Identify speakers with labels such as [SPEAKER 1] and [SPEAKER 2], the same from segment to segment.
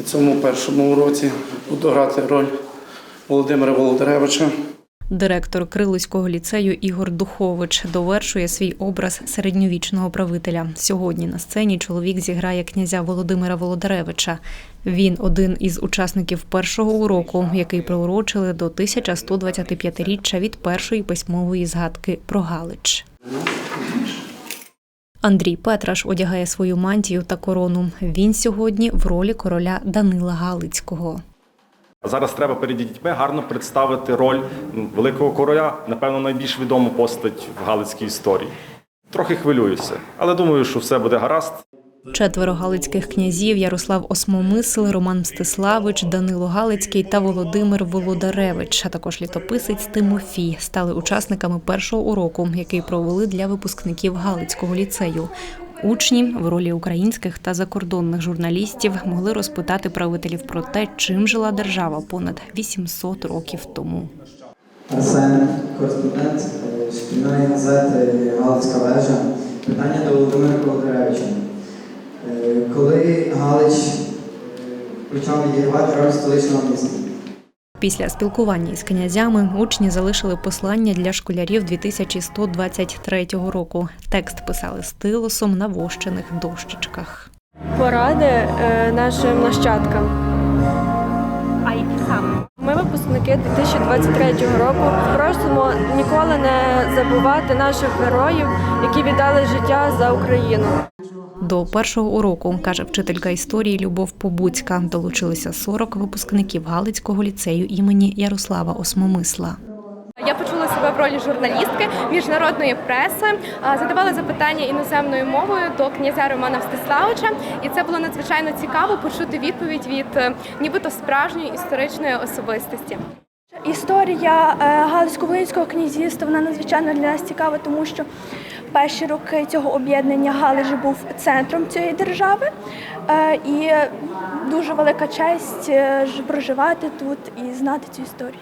[SPEAKER 1] На цьому першому уроці буду грати роль Володимира Володаревича.
[SPEAKER 2] Директор Крилицького ліцею Ігор Духович довершує свій образ середньовічного правителя. Сьогодні на сцені чоловік зіграє князя Володимира Володаревича. Він один із учасників першого уроку, який приурочили до 1125-річчя від першої письмової згадки про Галич. Андрій Петраш одягає свою мантію та корону. Він сьогодні в ролі короля Данила Галицького.
[SPEAKER 3] Зараз треба перед дітьми гарно представити роль великого короля, напевно, найбільш відому постать в галицькій історії. Трохи хвилююся, але думаю, що все буде гаразд.
[SPEAKER 2] Четверо галицьких князів Ярослав Осмомисл, Роман Мстиславич, Данило Галицький та Володимир Володаревич, а також літописець Тимофій стали учасниками першого уроку, який провели для випускників Галицького ліцею. Учні в ролі українських та закордонних журналістів могли розпитати правителів про те, чим жила держава понад 800 років тому.
[SPEAKER 4] Арсен, кореспондент е, шкільної газети Галицька вежа. Питання до Володимира Колодаревича. Коли Галич почав відігравати роль столичного міста?
[SPEAKER 2] Після спілкування із князями учні залишили послання для школярів 2123 року. Текст писали стилусом на вощених дощечках.
[SPEAKER 5] поради е, нашим нащадкам.
[SPEAKER 2] А які саме?
[SPEAKER 5] Ми випускники 2023 року. Просимо ніколи не забувати наших героїв, які віддали життя за Україну.
[SPEAKER 2] До першого уроку, каже вчителька історії Любов Побуцька, долучилися 40 випускників Галицького ліцею імені Ярослава Осмомисла.
[SPEAKER 6] Я почула себе в ролі журналістки міжнародної преси, задавала запитання іноземною мовою до князя Романа Мстиславича, і це було надзвичайно цікаво почути відповідь від е, нібито справжньої історичної особистості.
[SPEAKER 7] Історія е, Галицько-Волинського князівства вона надзвичайно для нас цікава, тому що перші роки цього об'єднання Галич був центром цієї держави, Е, і дуже велика честь е, проживати тут і знати цю історію.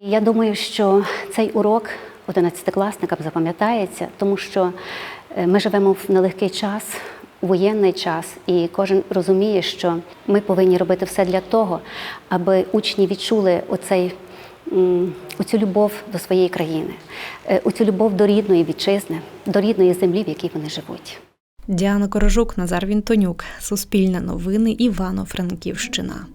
[SPEAKER 8] Я думаю, що цей урок одинадцятикласникам запам'ятається, тому що е, ми живемо в нелегкий час, воєнний час, і кожен розуміє, що ми повинні робити все для того, аби учні відчули оцей. Оцю любов до своєї країни, е, оцю любов до рідної вітчизни, до рідної землі, в якій вони живуть.
[SPEAKER 2] Діана Корожук, Назар Вінтонюк, Суспільне новини, Івано-Франківщина.